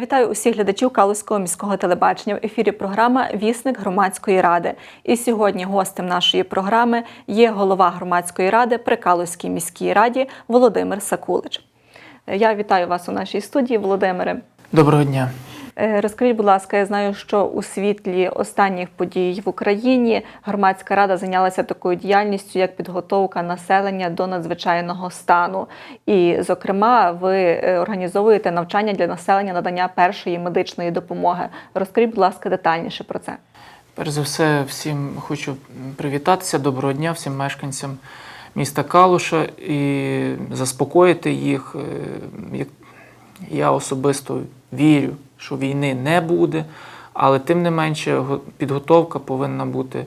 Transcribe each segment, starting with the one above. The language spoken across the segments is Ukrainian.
Вітаю усіх глядачів Калузького міського телебачення. В ефірі програма Вісник громадської ради. І сьогодні гостем нашої програми є голова громадської ради при Калузькій міській раді Володимир Сакулич. Я вітаю вас у нашій студії, Володимире. Доброго дня. Е, Розкажіть, будь ласка, я знаю, що у світлі останніх подій в Україні громадська рада зайнялася такою діяльністю, як підготовка населення до надзвичайного стану. І, зокрема, ви е, організовуєте навчання для населення надання першої медичної допомоги. Розкажіть, будь ласка, детальніше про це. Перш за все, всім хочу привітатися. Доброго дня всім мешканцям міста Калуша і заспокоїти їх. Е, Я особисто вірю, що війни не буде, але тим не менше підготовка повинна бути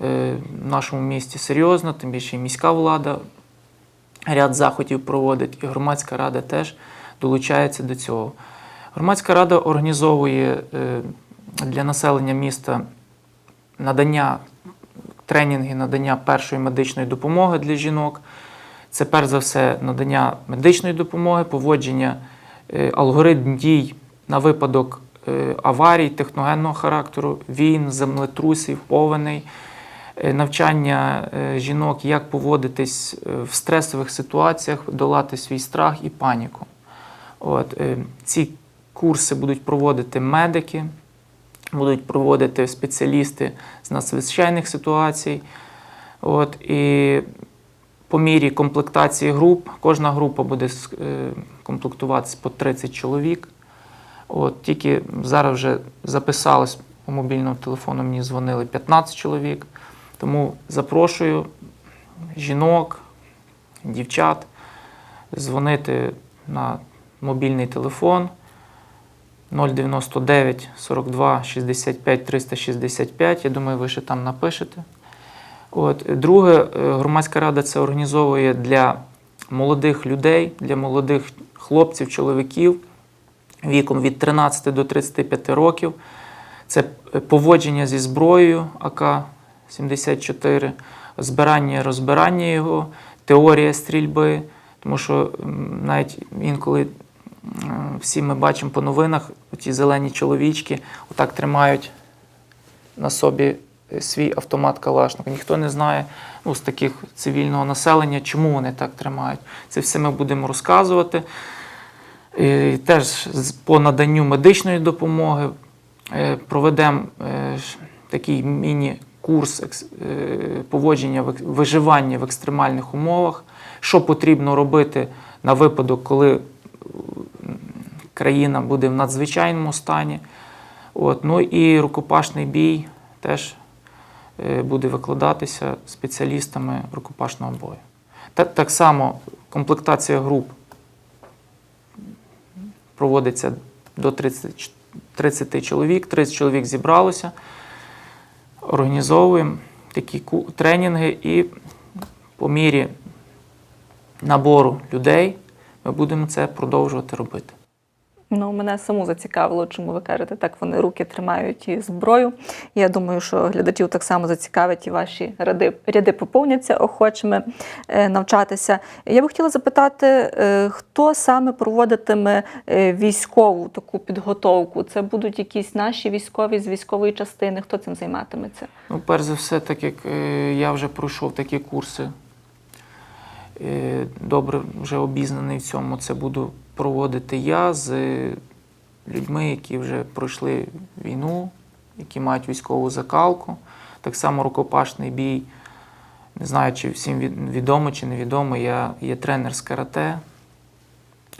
е, в нашому місті серйозна, тим більше і міська влада ряд заходів проводить, і громадська рада теж долучається до цього. Громадська рада організовує е, для населення міста надання тренінги, надання першої медичної допомоги для жінок. Це перш за все надання медичної допомоги, поводження е, алгоритм дій на випадок е, аварій техногенного характеру, війн, землетрусів, повеней, е, навчання е, жінок, як поводитись в стресових ситуаціях, долати свій страх і паніку. От, ці курси будуть проводити медики, будуть проводити спеціалісти з надзвичайних ситуацій. От, і по мірі комплектації груп, кожна група буде комплектуватися по 30 чоловік. От, тільки зараз вже записалось по мобільному телефону, мені дзвонили 15 чоловік. Тому запрошую жінок, дівчат дзвонити на мобільний телефон 099 42 65 365. Я думаю, ви ще там напишете. От. Друге, е, громадська рада це організовує для молодих людей, для молодих хлопців, чоловіків віком від 13 до 35 років. Це поводження зі зброєю АК-74, збирання, розбирання його, теорія стрільби. Тому що навіть інколи всі ми бачимо по новинах, ті зелені чоловічки отак тримають на собі е, свій автомат Калашникова. Ніхто не знає ну, з таких цивільного населення, чому вони так тримають. Це все ми будемо розказувати. І теж по наданню медичної допомоги е, проведемо е, такий міні-курс е, поводження виживання в екстремальних умовах, що потрібно робити на випадок, коли країна буде в надзвичайному стані. От, ну і рукопашний бій теж буде викладатися спеціалістами рукопашного бою. Так само комплектація груп проводиться до 30, 30 чоловік, 30 чоловік зібралося. Організовуємо такі тренінги і по мірі набору людей ми будемо це продовжувати робити. Ну, мене саму зацікавило, чому ви кажете, так вони руки тримають і зброю. Я думаю, що глядачів так само зацікавить і ваші ряди, ряди поповняться охочими е, навчатися. Я би хотіла запитати, е, хто саме проводитиме е, військову таку підготовку? Це будуть якісь наші військові з військової частини? Хто цим займатиметься? Ну, перш за все, так як я вже пройшов такі курси, добре вже обізнаний в цьому, це буду проводити я з е, людьми, які вже пройшли війну, які мають військову закалку. Так само рукопашний бій. Не знаю, чи всім відомо чи невідомо, я є тренер з карате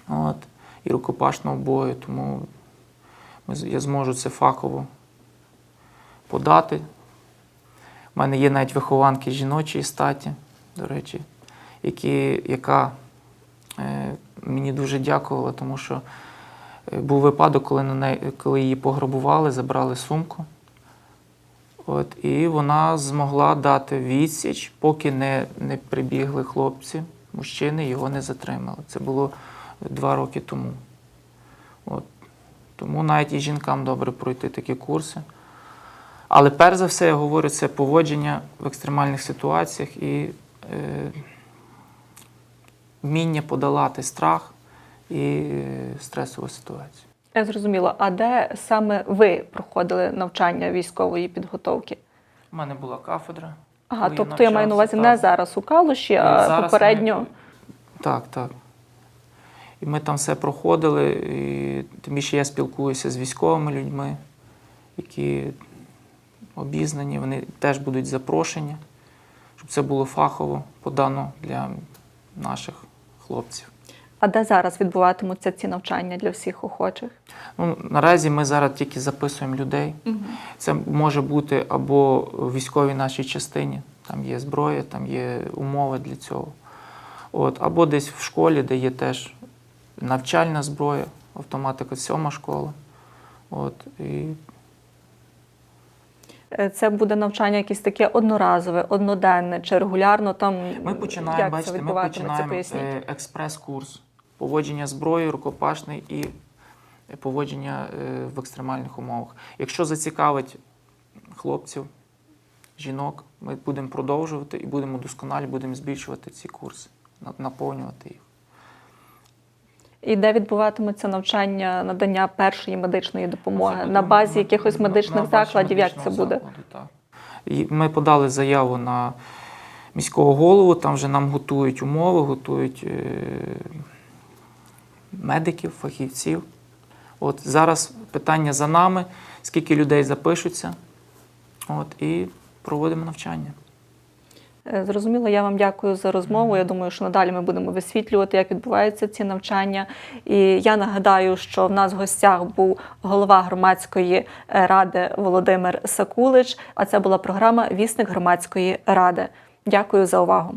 от, і рукопашного бою, тому я зможу це фахово подати. У мене є навіть вихованки жіночої статі, до речі, які, яка е, мені дуже дякувала, тому що е, був випадок, коли, на неї, коли її пограбували, забрали сумку. От, і вона змогла дати відсіч, поки не, не прибігли хлопці, мужчини його не затримали. Це було два роки тому. От. Тому навіть і жінкам добре пройти такі курси. Але перш за все, я говорю, це поводження в екстремальних ситуаціях і е, вміння подолати страх і стресову ситуацію. Я зрозуміла. А де саме ви проходили навчання військової підготовки? У мене була кафедра. Ага, тобто я маю на увазі навчався, не зараз у Калуші, а Зараз попередньо. ми- Так, так. І ми там все проходили. І тим більше я спілкуюся з військовими людьми, які обізнані, вони теж будуть запрошені, щоб це було фахово подано для наших хлопців. А де зараз відбуватимуться ці навчання для всіх охочих? Ну, наразі ми зараз тільки записуємо людей. Це може бути або в військовій нашій частині, там є зброя, там є умови для цього. От, або десь в школі, де є теж навчальна зброя, автоматика сьома школа. От, і Це буде навчання якесь таке одноразове, одноденне чи регулярно там ми починаємо, як бачите, це ми починаємо е, експрес-курс поводження зброєю, рукопашний і поводження е, в екстремальних умовах. Якщо зацікавить хлопців, жінок, ми будемо продовжувати і будемо досконалі, будемо збільшувати ці курси, наповнювати їх. І де відбуватиметься навчання надання першої медичної допомоги на базі на- якихось на- медичних на закладів. Як це буде? закладу, так. І ми подали заяву на міського голову, там вже нам готують умови, готують е, медиків, фахівців. От зараз питання за нами, скільки людей запишуться, от, і проводимо навчання. Е, Зрозуміло, я вам дякую за розмову. Я думаю, що надалі ми будемо висвітлювати, як відбуваються ці навчання. І я нагадаю, що в нас в гостях був голова громадської е, ради Володимир Сакулич. А це була програма Вісник громадської ради. Дякую за увагу.